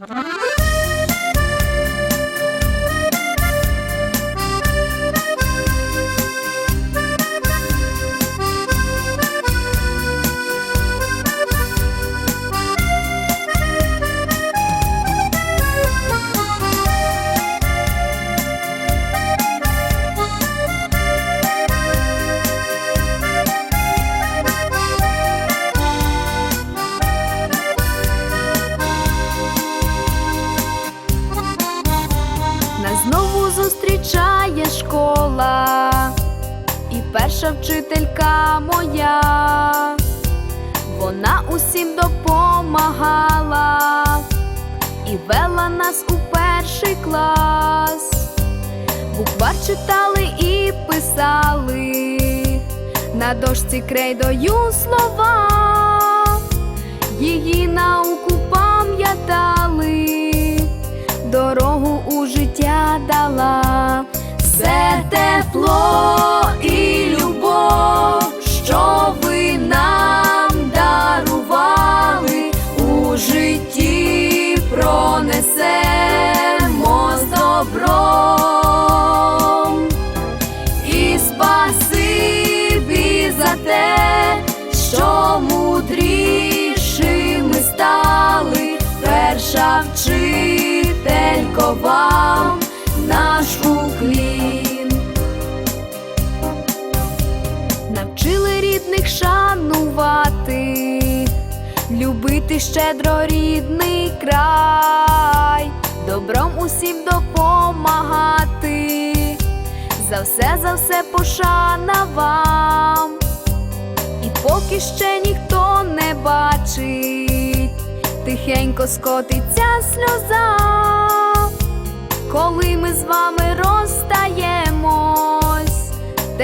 Uh-huh. знову зустрічає школа, і перша вчителька моя, вона усім допомагала. І вела нас у перший клас. Буквар читали і писали. На дошці крейдою слова, її науку пам'ятали дала, все тепло і любов, що ви нам дарували, у житті пронесемо з добром. І спасибі за те, що мудрішими стали, перша вчителько вам наш Навчили рідних шанувати, любити щедро рідний край, добром усім допомагати, за все, за все пошана вам. І поки ще ніхто не бачить, тихенько скотиться сльоза, коли ми з вами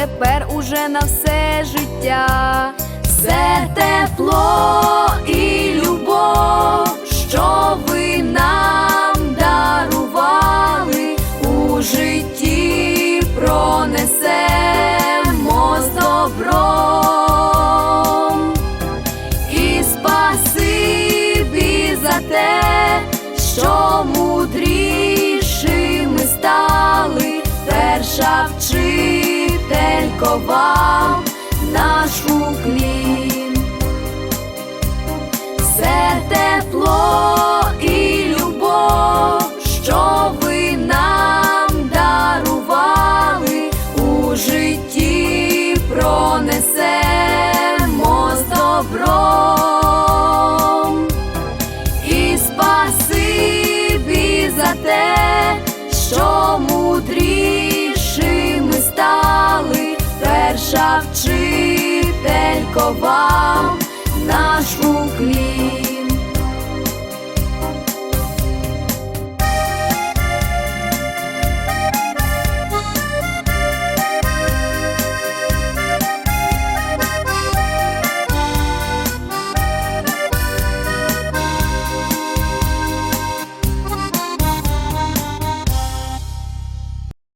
тепер уже на все життя, все тепло і вчителько вам наш уклін. Все тепло і любов, що ви нам дарували, у житті пронесемо з добром. Вчителько наш.